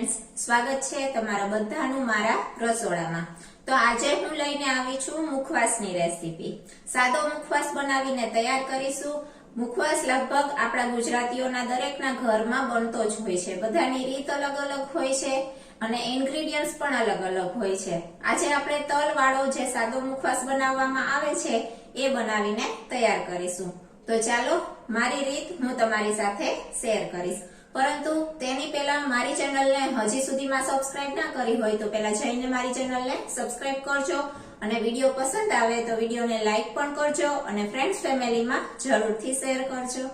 Friends સ્વાગત છે તમારા બધાનું મારા રસોડામાં. તો આજે હું લઈને આવી છું મુખવાસની રેસીપી. સાદો મુખવાસ બનાવીને તૈયાર કરીશું. મુખવાસ લગભગ આપણા ગુજરાતીઓના દરેકના ઘરમાં બનતો જ હોય છે. બધાની રીત અલગ અલગ હોય છે અને ઇન્ગ્રેડિયન્ટ્સ પણ અલગ અલગ હોય છે. આજે આપણે તલ વાળો જે સાદો મુખવાસ બનાવવામાં આવે છે એ બનાવીને તૈયાર કરીશું. તો ચાલો, મારી રીત હું તમારી સાથે શેર કરીશ. પરંતુ તેની પહેલા મારી ચેનલને હજી સુધીમાં સબસ્ક્રાઇબ ના કરી હોય તો પહેલા જઈને મારી ચેનલને સબસ્ક્રાઇબ કરજો અને વીડિયો પસંદ આવે તો વિડીયોને લાઈક પણ કરજો અને ફ્રેન્ડ્સ ફેમિલીમાં જરૂરથી શેર કરજો.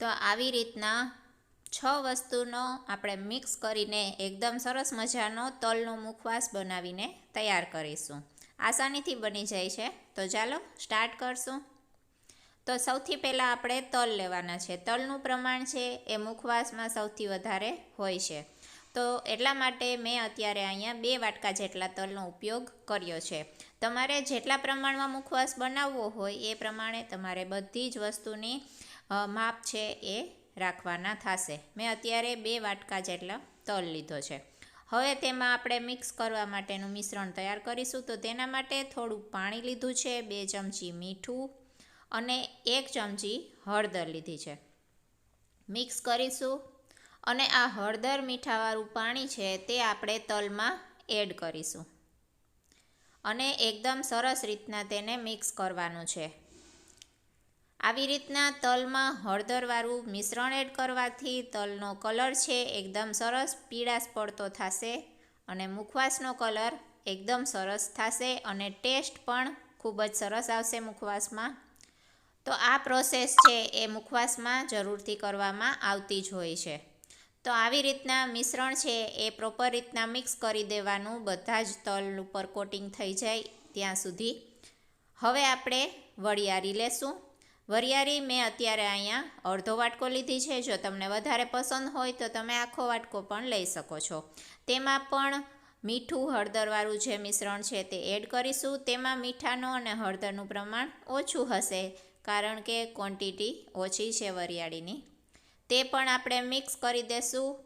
તો આવી રીતના છ વસ્તુનો આપણે મિક્સ કરીને એકદમ સરસ મજાનો તલનો મુખવાસ બનાવીને તૈયાર કરીશું. આસાનીથી બની જાય છે. તો ચાલો સ્ટાર્ટ કરશું. તો સૌથી પહેલાં આપણે તલ લેવાના છે. તલનું પ્રમાણ છે એ મુખવાસમાં સૌથી વધારે હોય છે. તો એટલા માટે મેં અત્યારે અહીંયા બે વાટકા જેટલા તલનો ઉપયોગ કર્યો છે. તમારે જેટલા પ્રમાણમાં મુખવાસ બનાવવો હોય એ પ્રમાણે તમારે બધી જ વસ્તુની માપ છે એ રાખવાના થશે. મેં અત્યારે બે વાટકા જેટલા તલ લીધો છે. હવે તેમાં આપણે મિક્સ કરવા માટેનું મિશ્રણ તૈયાર કરીશું. તો તેના માટે થોડું પાણી લીધું છે, બે ચમચી મીઠું અને એક ચમચી હળદર લીધી છે. મિક્સ કરીશું અને આ હળદર મીઠાવાળું પાણી છે તે આપણે તલમાં એડ કરીશું. અને એકદમ સરસ રીતના તેને મિક્સ કરવાનું છે. આવી રીતના તલમાં હળદરવાળું મિશ્રણ એડ કરવાથી તલનો કલર છે એકદમ સરસ, પીળાશ પડતો થશે અને મુખવાસનો કલર એકદમ સરસ થશે અને ટેસ્ટ પણ ખૂબ જ સરસ આવશે મુખવાસમાં. તો આ પ્રોસેસ છે એ મુખવાસમાં જરૂરથી કરવામાં આવતી જ હોય છે. તો આવી રીતના મિશ્રણ છે એ પ્રોપર રીતના મિક્સ કરી દેવાનું, બધા જ તલ ઉપર કોટિંગ થઈ જાય ત્યાં સુધી. હવે આપણે વરિયાળી લેશું. વરિયાળી મેં અત્યારે અહીંયા અડધો વાટકો લીધી છે. જો તમને વધારે પસંદ હોય તો તમે આખો વાટકો પણ લઈ શકો છો. તેમાં પણ મીઠું હળદરવાળું જે મિશ્રણ છે તે એડ કરીશું. તેમાં મીઠાનો અને હળદરનું પ્રમાણ ઓછું હશે. કારણ કે ક્વોન્ટિટી ઓછી છે વરિયાળીની. તે પણ આપણે મિક્સ કરી દેશું.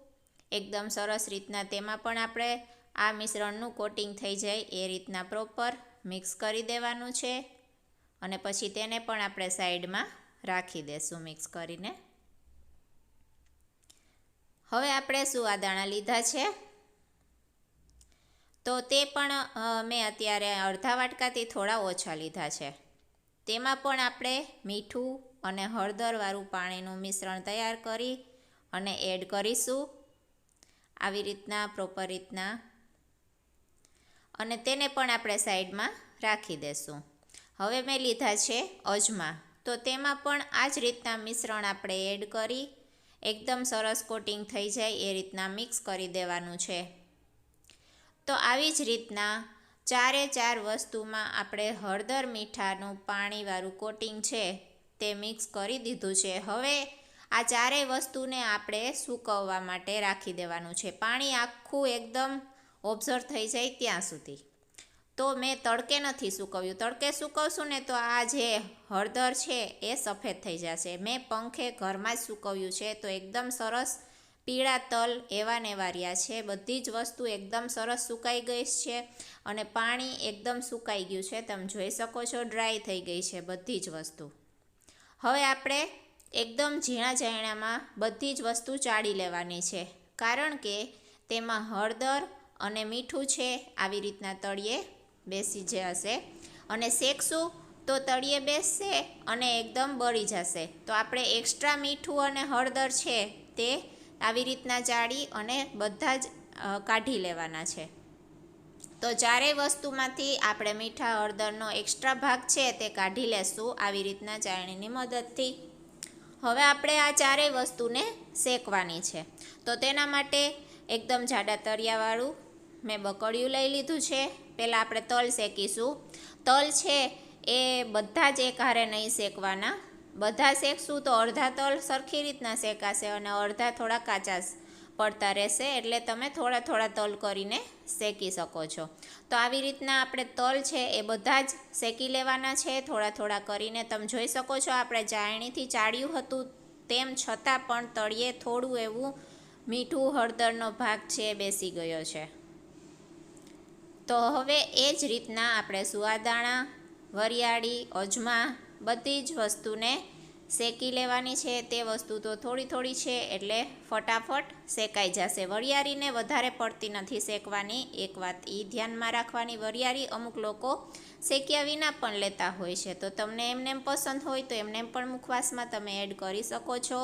એકદમ સરસ રીતના તેમાં પણ આપણે આ મિશ્રણનું કોટિંગ થઈ જાય એ રીતના પ્રોપર મિક્સ કરી દેવાનું છે. અને પછી તેને પણ આપણે સાઈડમાં રાખી દેશું મિક્સ કરીને. હવે આપણે શું આ દાણા લીધા છે? તો તે પણ મેં અત્યારે અડધા વાટકાથી થોડા ઓછા લીધા છે. તેમાં પણ આપણે મીઠું અને હળદરવાળું પાણીનું મિશ્રણ તૈયાર કરી અને એડ કરીશું. આવી રીતના, પ્રોપર રીતના. અને તેને પણ આપણે સાઈડમાં રાખી દેશું. હવે મેં લીધા છે અજમા. તો તેમાં પણ આ જ રીતના મિશ્રણ આપણે એડ કરી, એકદમ સરસ કોટિંગ થઈ જાય એ રીતના મિક્સ કરી દેવાનું છે. તો આવી જ રીતના ચારે ચાર વસ્તુમાં આપણે હળદર મીઠાનું પાણીવાળું કોટિંગ છે તે મિક્સ કરી દીધું છે. હવે આ ચારેય વસ્તુને આપણે સૂકવવા માટે રાખી દેવાનું છે. પાણી આખું એકદમ ઓબ્ઝર્વ થઈ જાય ત્યાં સુધી. તો મેં તડકે નથી સૂકવ્યું. તડકે સૂકવશું ને તો આ જે હળદર છે એ સફેદ થઈ જશે. મેં પંખે ઘરમાં જ સૂકવ્યું છે તો એકદમ સરસ પીળા તલ એવા ને વાર્યા છે. બધી જ વસ્તુ એકદમ સરસ સુકાઈ ગઈ છે અને પાણી એકદમ સુકાઈ ગયું છે. તમે જોઈ શકો છો, ડ્રાય થઈ ગઈ છે બધી જ વસ્તુ. હવે આપણે એકદમ ઝીણા ઝીણામાં બધી જ વસ્તુ ચાળી લેવાની છે. કારણ કે તેમાં હળદર અને મીઠું છે. આવી રીતના તળિયે બેસી જશે અને શેકશું તો તળિયે બેસશે અને એકદમ બળી જશે. તો આપણે એક્સ્ટ્રા મીઠું અને હળદર છે તે આવી રીતના ચાળી અને બધા જ કાઢી લેવાના છે. તો ચારેય વસ્તુમાંથી આપણે મીઠા, હળદરનો એક્સ્ટ્રા ભાગ છે તે કાઢી લેશું આવી રીતના ચાળણીની મદદથી. હવે આપણે આ ચારેય વસ્તુને શેકવાની છે. તો તેના માટે એકદમ જાડા તળિયાવાળું મેં બકડિયું લઈ લીધું છે. પહેલાં આપણે તલ શેકીશું. તલ છે એ બધા જ એક હારે નહીં શેકવાના. બધા શેકશું તો અડધા તલ સરખી રીતના શેકાશે અને અડધા થોડા કાચા પડતા રહેશે એટલે તમે થોડા થોડા તલ કરીને શેકી શકો છો. તો આવી રીતના આપણે તલ છે એ બધા જ શેકી લેવાના છે. થોડા થોડા કરીને તમે જોઈ શકો છો આપણે ચાળણીથી ચાળ્યું હતું તેમ છતાં પણ તળિયે થોડું એવું મીઠું હળદરનો ભાગ છે બેસી ગયો છે. તો હવે એ જ રીતના આપણે સુવાદાણા, વરિયાળી, અજમા બધી જ વસ્તુને શેકી લેવાની છે. તે વસ્તુ તો થોડી થોડી છે એટલે ફટાફટ શેકાઈ જશે. વરિયાળીને વધારે પડતી નથી શેકવાની. એક વાત એ ધ્યાનમાં રાખવાની વરિયાળી અમુક લોકો શેક્યા વિના પણ લેતા હોય છે. તો તમને એમને એમ પસંદ હોય તો એમને એમ પણ મુખવાસમાં તમે એડ કરી શકો છો.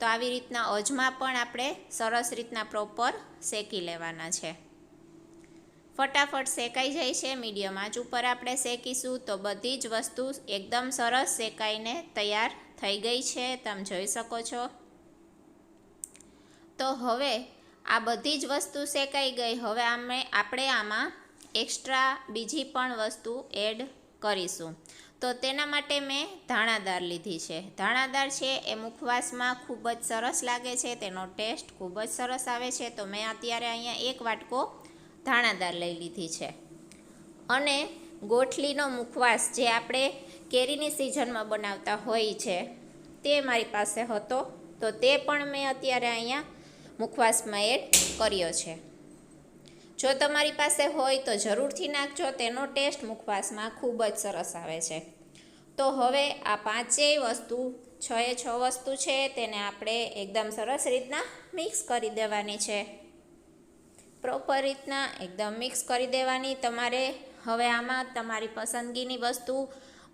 તો આવી રીતના અજમા પણ આપણે સરસ રીતના પ્રોપર શેકી લેવાના છે. ફટાફટ શેકાઈ જાય છે મીડિયમ. આંચ ઉપર આપણે શેકીશું તો બધી જ વસ્તુ એકદમ સરસ શેકાઈને તૈયાર થઈ ગઈ છે. તમે જોઈ શકો છો. તો હવે આ બધી જ વસ્તુ શેકાઈ ગઈ. હવે અમે આપણે આમાં એક્સ્ટ્રા બીજી પણ વસ્તુ એડ કરીશું. તો તેના માટે મેં ધાણાદાર લીધી છે. ધાણાદાર છે એ મુખવાસમાં ખૂબ જ સરસ લાગે છે. તેનો ટેસ્ટ ખૂબ જ સરસ આવે છે. તો મેં અત્યારે અહીંયા એક વાટકો ધાણાદાર લઈ લીધી છે. અને ગોઠલીનો મુખવાસ જે આપણે કેરીની સિઝનમાં બનાવતા હોય છે, તે મારી પાસે હતો. તો તે પણ મેં અત્યારે અહીંયા મુખવાસમાં એડ કર્યો છે. જો તમારી પાસે હોય તો જરૂરથી નાખજો, તેનો ટેસ્ટ મુખવાસમાં ખૂબ જ સરસ આવે છે. તો હવે આ પાંચેય વસ્તુ, છ એ છ વસ્તુ છે, તેને આપણે એકદમ સરસ રીતના મિક્સ કરી દેવાની છે. પ્રોપર રીતના એકદમ મિક્સ કરી દેવાની. તમારે હવે આમાં તમારી પસંદગીની વસ્તુ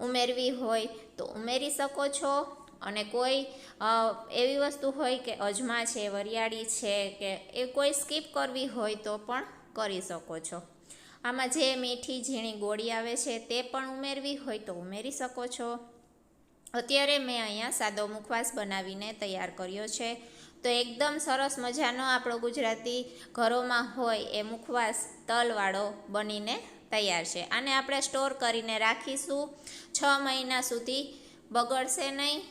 ઉમેરવી હોય તો ઉમેરી શકો છો. અને કોઈ એવી વસ્તુ હોય કે અજમા છે, વરિયાળી છે કે એ કોઈ સ્કીપ કરવી હોય તો પણ કરી શકો છો. આમાં જે મીઠી, ઝીણી ગોળી આવે છે તે પણ ઉમેરવી હોય તો ઉમેરી શકો છો. અત્યારે મેં અહીંયા સાદો મુખવાસ બનાવીને તૈયાર કર્યો છે. તો એકદમ સરસ મજાનો આપણો ગુજરાતી ઘરોમાં હોય એ મુખવાસ તલવાળો બનીને તૈયાર છે. આને આપણે સ્ટોર કરીને રાખીશું. છ મહિના સુધી બગડશે નહીં.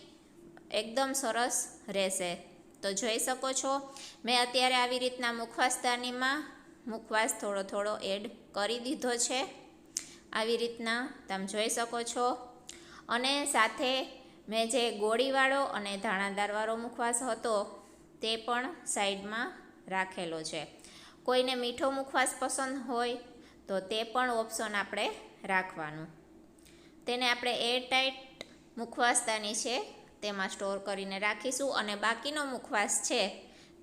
એકદમ સરસ રહેશે. તો જોઈ શકો છો, મેં અત્યારે આવી રીતના મુખવાસદાનીમાં મુખવાસ થોડો થોડો એડ કરી દીધો છે. આવી રીતના તમે જોઈ શકો છો. અને સાથે મેં જે ગોળીવાળો અને ધાણાદારવાળો મુખવાસ હતો તે પણ સાઈડમાં રાખેલો છે. કોઈને મીઠો મુખવાસ પસંદ હોય તો તે પણ ઓપ્શન આપણે રાખવાનું. તેને આપણે એરટાઈટ મુખવાસદાની છે તેમાં સ્ટોર કરીને રાખીશું અને બાકીનો મુખવાસ છે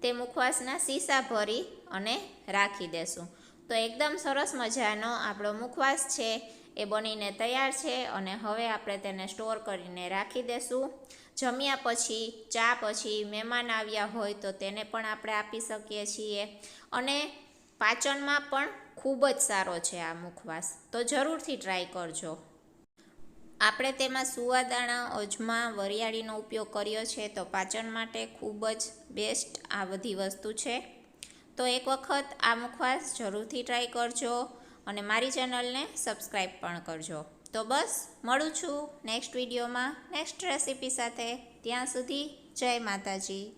તે મુખવાસના સીસા ભરી અને રાખી દેશું. તો એકદમ સરસ મજાનો આપણો મુખવાસ છે, એ બનીને તૈયાર છે અને હવે આપણે તેને સ્ટોર કરીને રાખી દેશું. જમ્યા પછી, ચા પછી મહેમાન આવ્યા હોય તો તેને પણ આપણે આપી શકીએ છીએ. અને પાચનમાં પણ ખૂબ જ સારો છે આ મુખવાસ. તો જરૂરથી ટ્રાય કરજો. આપણે તેમાં સુવાદાણા અજમા, વરિયાળીનો ઉપયોગ કર્યો છે તો પાચન માટે ખૂબ જ બેસ્ટ આ બધી વસ્તુ છે. તો એક વખત આ મુખવાસ જરૂરથી ટ્રાય કરજો અને મારી ચેનલને સબસ્ક્રાઈબ પણ કરજો. તો બસ મળું છું નેક્સ્ટ વિડીયોમાં નેક્સ્ટ રેસીપી સાથે. ત્યાં સુધી જય માતાજી.